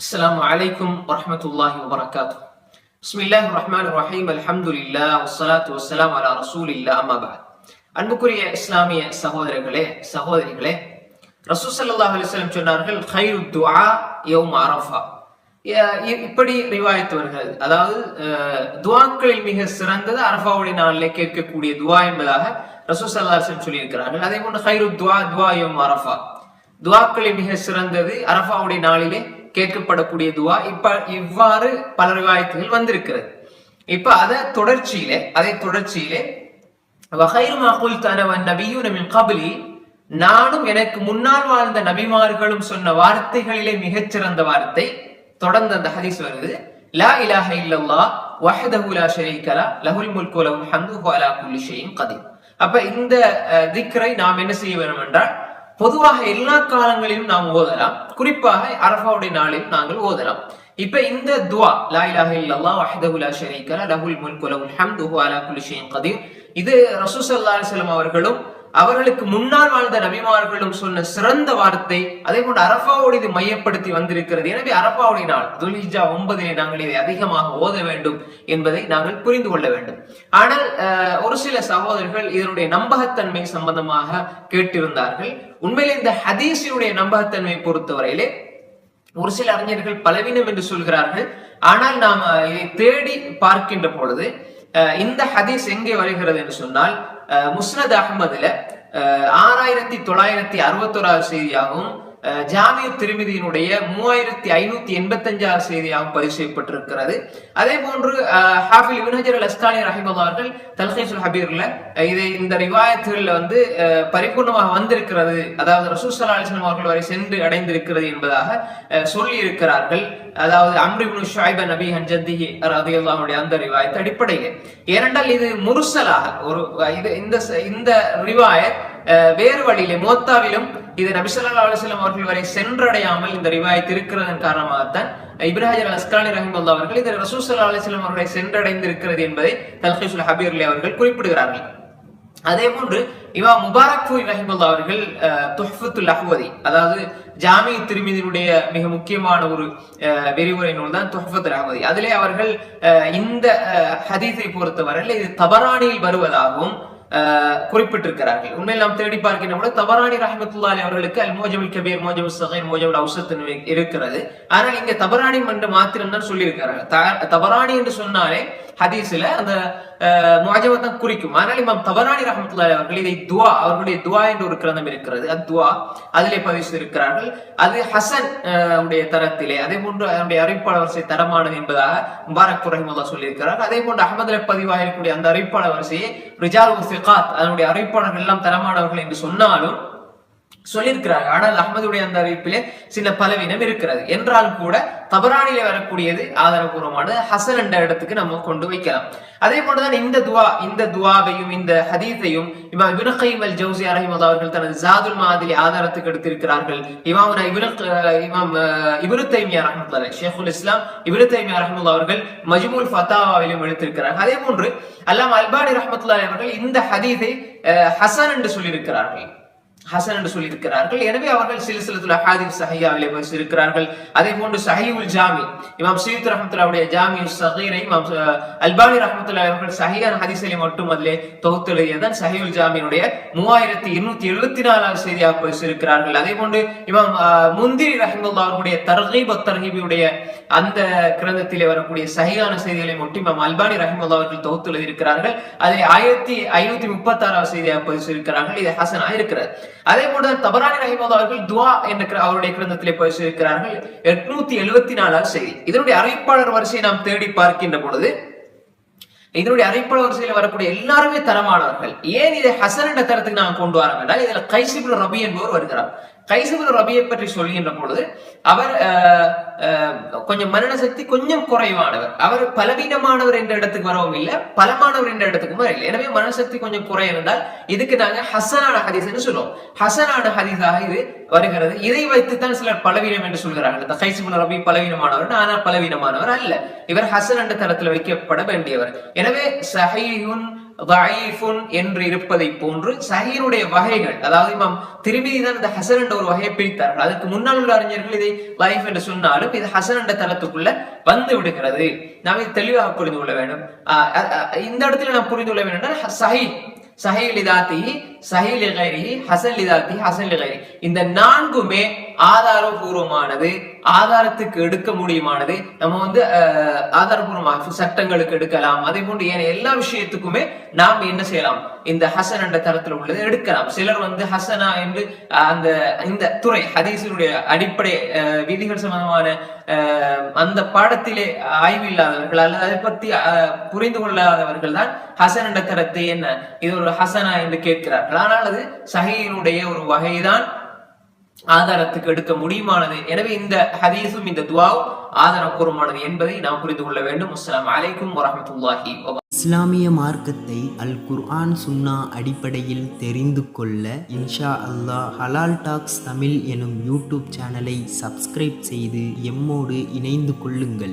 السلام عليكم ورحمة الله وبركاته بسم الله الرحمن الرحيم الحمد لله والصلاة والسلام على رسول الله أما بعد அன்புக்குரிய இஸ்லாமிய சகோதரர்களே சகோதரிகளே ரசூல் ஸல்லல்லாஹு அலைஹி வஸல்லம் சொன்னார்கள் خير الدعاء يوم عرفة இ- இப்படி ரிவாயத்து வருகிறது அதாவது துவாக்களில் மிக சிறந்தது அரபாவுடைய நாளிலே கேட்கக்கூடிய துவா என்பதாக ரசூசல்லாசன் சொல்லியிருக்கிறார்கள். அதே போன்று ஹைரு துவா துவாயும் அரஃபா. துவாக்களில் மிக சிறந்தது அரஃபாவுடைய நாளிலே கேட்கப்படக்கூடிய துவா. இப்ப இவ்வாறு பல ரிவாயத்துகள் வந்திருக்கிறது. இப்ப அதை தொடர்ச்சியிலே அதை தொடர்ச்சியிலே வகைரு மகுல் தனவன் நபியூன் மின் நானும் எனக்கு முன்னால் வாழ்ந்த நபிமார்களும் சொன்ன வார்த்தைகளிலே மிகச்சிறந்த வார்த்தை தொடர்ந்து அந்த ஹதீஸ் வருது. லா இலாஹ இல்லல்லா வஹதஹு லா ஷரீகலா லஹுல் முல்கு லஹுல் ஹம்து அலா குல்லி ஷைஇன் கதீர் அப்ப இந்த திக்ரை நாம் என்ன செய்ய வேண்டும் என்றால் பொதுவாக எல்லா காலங்களிலும் நாம் ஓதலாம். குறிப்பாக அரஃபாவுடைய நாளில் நாங்கள் ஓதலாம். இப்ப இந்த துவா லா இலாஹ இல்லல்லாஹ் வஹதஹு லா ஷரீகலா லஹுல் முல்கு வ லஹுல் ஹம்து வ அலா குல்லி ஷைஇன் கதீர் இது ரசூல் ஸல்லல்லாஹு அலைஹி வஸல்லம் அவர்களும் அவர்களுக்கு முன்னால் வாழ்ந்த நபிமார்களும் சொன்ன சிறந்த வார்த்தை அதே போன்று அரபாவோடு இது மையப்படுத்தி வந்திருக்கிறது. எனவே அரபாவுடைய நாள் துல்ஹிஜா ஒன்பதிலே நாங்கள் இதை அதிகமாக ஓத வேண்டும் என்பதை நாங்கள் புரிந்து கொள்ள வேண்டும். ஆனால் அஹ், ஒரு சில சகோதரர்கள் இதனுடைய நம்பகத்தன்மை சம்பந்தமாக கேட்டிருந்தார்கள். உண்மையிலே இந்த ஹதீஸினுடைய நம்பகத்தன்மை பொறுத்தவரையிலே ஒரு சில அறிஞர்கள் பலவீனம் என்று சொல்கிறார்கள். ஆனால் நாம் இதை தேடி பார்க்கின்ற பொழுது அஹ், இந்த ஹதீஸ் எங்கே வருகிறது என்று சொன்னால் முஸ்னத் அகமதுல ஆறாயிரத்தி தொள்ளாயிரத்தி அறுபத்தோராவது செய்தியாகவும் ஜாமிய திருமதியினுடைய மூவாயிரத்தி ஐநூத்தி எண்பத்தஞ்சாவது செய்தியாக பதிவு செய்யப்பட்டிருக்கிறது. அதே போன்று அஹ், ஹாஃபில் இப்னு அல் அஸ்கானி ரஹிமல்லா அவர்கள் தல்ஹீசுல் ஹபீர்ல இதை இந்த ரிவாயத்தில் வந்து பரிபூர்ணமாக வந்திருக்கிறது. அதாவது ரசூல் ஸல்லல்லாஹு அவர்கள் வரை சென்று அடைந்திருக்கிறது என்பதாக அஹ், சொல்லி இருக்கிறார்கள் அதாவது அம்ரி ஷாய்ப நபி ஹன்ஜத்திஹி ரதியுல்லாவுடைய அந்த ரிவாயத் அடிப்படையில். ஏனென்றால் இது முருசலாக ஒரு இது இந்த இந்த ரிவாயத் வேறு வழியிலே மோத்தாவிலும் இது நபிசல்லா அலுவலம் அவர்கள் வரை சென்றடையாமல் இந்த ரிவாயத் இருக்கிறதன் காரணமாகத்தான் இப்ராஹிம் அஸ்கானி ரஹிமுல்லா அவர்கள் இதில் ரசூல் சல்லா அலுவலம் அவர்களை சென்றடைந்திருக்கிறது என்பதை தல்ஹீசுல் ஹபீர்லி அவர்கள் குறிப்பிடுகிறார்கள். அதே போன்று இவா முபாரக் ஃபூரி ரஹிமுல்லா அவர்கள் அஹ், துஹ்ஃபத்துல் அஹ்வதி அதாவது ஜாமி திருமிதினுடைய மிக முக்கியமான ஒரு விரிவுரை நூல் தான் துஹ்ஃபத்துல் அஹ்வதி. அதிலே அவர்கள் இந்த ஹதீஸை பொறுத்தவரையில் இது தபரானியில் வருவதாகவும் குறிப்பிட்டிருக்கிறார்கள். உண்மையில் நாம் தேடி பார்க்கின்ற பொழுது தபரானி ரஹமத்துல்லாலி அவர்களுக்கு அல் மோஜமுல் கபீர் மோஜமுல் சகைர் மோஜமுல் அவுசத் இருக்கிறது. ஆனால் இங்க தபரானி என்று மாத்திரம் தான் சொல்லியிருக்கிறார்கள். த- தபரானி என்று சொன்னாலே ஹதீஸ்ல அந்த முஜம குறிக்கும். ஆனால் இமாம் தபரானி ரஹமத்துல்லாய் அவர்கள் இதை துவா அவர்களுடைய துவா என்று ஒரு கிரந்தம் இருக்கிறது. அது துவா அதிலே பதிவு செய்திருக்கிறார்கள் அது ஹசன் அஹ், உடைய தரத்திலே அதே போன்று அதனுடைய அறிவிப்பாளர் வரிசை தரமானது என்பதாக முபாரக் ரஹிமுல்லா சொல்லியிருக்கிறார். அதே போன்று அகமதுல பதிவாயிருக்கக்கூடிய அந்த அறிவிப்பாளர் வரிசையை ரிஜால் உசிகாத் அதனுடைய அறிவிப்பாளர்கள் எல்லாம் தரமானவர்கள் என்று சொன்னாலும் சொல்லியிருக்கிறாங்க ஆனால் அகமதுடைய அந்த அறிவிப்பிலே சில பலவீனம் இருக்கிறது. என்றாலும் கூட தபரானிலே வரக்கூடியது ஆதாரபூர்வமானது. ஹசன் என்ற இடத்துக்கு நம்ம கொண்டு வைக்கலாம். அதே போன்றுதான் இந்த துவா இந்த துவாவையும் இந்த ஹதீத்தையும் இமாம் இப்னு கைம் அல் ஜவுசி ரஹிமஹுல்லாஹ் அவர்கள் தனது ஜாதுல் மாதிரி ஆதாரத்துக்கு எடுத்திருக்கிறார்கள். இமாம் இமாம் அஹ், தைமியா ரஹ்மத்துல்லாஹி ஷேகுல் இஸ்லாம் இப்னு தைமியா ரஹ்மத்துல்லாஹ் அவர்கள் மஜ்முல் ஃபத்தாவாவிலும் எடுத்திருக்கிறார்கள். அதே போன்று அல்லாம் அல்பானி ரஹ்மத்துல்லாஹி அவர்கள் இந்த ஹதீதை அஹ், ஹசன் என்று சொல்லியிருக்கிறார்கள். ஹசன் என்று சொல்லியிருக்கிறார்கள். எனவே அவர்கள் சில சிலசிலத்துல ஹாதிப் சஹியாவிலே இருக்கிறார்கள் அதே போன்று சஹீவுல் ஜாமி இமாம் சீத் ரஹமத்துல்லாவுடைய ஜாமி சஹீரை இமாம் அல்பானி ரஹமத்துல்லா அவர்கள் சஹியான் ஹதீஸிலே மட்டும் அதிலே தொகுத்துள்ளதான் சஹீவுல் ஜாமியினுடைய மூவாயிரத்தி இருநூத்தி எழுபத்தி நாலாவது செய்தியாக பதிச்சிருக்கிறார்கள் அதே போன்று இமாம் முந்திரி ரஹமுல்லா அவர்களுடைய தர்ஹீப் தர்ஹீபியுடைய அந்த கிரந்தத்திலே வரக்கூடிய சஹியான செய்திகளை மட்டும் இமாம் அல்பானி ரஹமுல்லா அவர்கள் தொகுத்து எழுதியிருக்கிறார்கள் அதில் ஆயிரத்தி ஐநூத்தி முப்பத்தி ஆறாவது செய்தியாக பதிவு பதிச்சிருக்கிறார்கள் இது ஹசனாக இருக்கிறது. அதே போல தபரானி ரஹிமது அவர்கள் துவா என்ற அவருடைய கிரந்தத்திலே பதிச்சிருக்கிறார்கள் எட்நூத்தி எழுபத்தி நாலாவது செய்தி. இதனுடைய அறிவிப்பாளர் வரிசையை நாம் தேடி பார்க்கின்ற பொழுது இதனுடைய அரைப்பட வரிசையில் வரக்கூடிய எல்லாருமே தரமானவர்கள். ஏன் இதை ஹசன் என்ற தரத்துக்கு நாம் கொண்டு வரோம் என்றால் இதுல கைசிபுல் ரபி என்பவர் வருகிறார். கைசிபுல் ரபியை பற்றி சொல்கின்ற பொழுது அவர் அஹ், கொஞ்சம் மரண சக்தி கொஞ்சம் குறைவானவர். அவர் பலவீனமானவர் என்ற இடத்துக்கு வரவும் இல்லை பலமானவர் என்ற இடத்துக்கும் வரவில்லை. எனவே மனசக்தி கொஞ்சம் குறை இருந்தால் இதுக்கு நாங்க ஹசனான ஹதீஸ்னு சொல்லுவோம். ஹசனான ஹதீஸாக இது வருகிறது. இதை வைத்துத்தான் சிலர் பலவீனம் என்று சொல்கிறார்கள். ரபி பலவீனமானவர் ஆனால் பலவீனமானவர் அல்ல. இவர் ஹசன் என்ற தரத்தில் வைக்கப்பட வேண்டியவர். எனவே சஹீஹுன் தஈஃபுன் என்று இருப்பதை போன்று சஹீனுடைய வகைகள் அதாவது இமாம் திருமிதி தான் இந்த ஹசன் என்ற ஒரு வகையை பிரித்தார்கள். அதுக்கு முன்னால் உள்ள அறிஞர்கள் இதை லைஃப் என்று சொன்னாலும் இது ஹசன் என்ற தளத்துக்குள்ள வந்து விடுகிறது. நாம் இது தெளிவாக புரிந்து கொள்ள வேண்டும். ஆஹ் இந்த இடத்துல நாம் புரிந்து கொள்ள வேண்டும் என்றால் சஹி சஹி லிதாத்தி சஹி லிகைரி ஹசன் லிதாத்தி ஹசன் லிகைரி இந்த நான்குமே ஆதாரபூர்வமானது ஆதாரத்துக்கு எடுக்க முடியுமானது நம்ம வந்து ஆதாரபூர்வமாக சட்டங்களுக்கு எடுக்கலாம். அதே போன்று ஏன் எல்லா விஷயத்துக்குமே நாம் என்ன செய்யலாம்? இந்த ஹசன் என்ற தரத்தில் உள்ளது எடுக்கலாம். சிலர் வந்து ஹசனா என்று அந்த இந்த துறை ஹதீசனுடைய அடிப்படை அஹ், விதிகள் சம்பந்தமான அஹ், அந்த பாடத்திலே ஆய்வு இல்லாதவர்கள் அல்லது அதை பற்றி அஹ், புரிந்து கொள்ளாதவர்கள் தான் ஹசன் என்ற தரத்தை என்ன? இது ஒரு ஹசனா என்று கேட்கிறார்கள். ஆனால் அது சஹீனுடைய ஒரு வகைதான். ஆதாரத்துக்கு எடுக்க முடியுமானது? எனவே இந்த ஹதீஸும் இந்த துவாவும் ஆதாரப்பூர்வமானது என்பதை நாம் புரிந்து கொள்ள வேண்டும். அஸ்லாம் அலைக்கும் வரமத்துல்லாஹி இஸ்லாமிய மார்க்கத்தை அல் குர்ஆன் சுன்னா அடிப்படையில் தெரிந்து கொள்ள இன்ஷா அல்லாஹ் ஹலால் டாக்ஸ் தமிழ் எனும் யூடியூப் சேனலை சப்ஸ்கிரைப் செய்து எம்மோடு இணைந்து கொள்ளுங்கள்.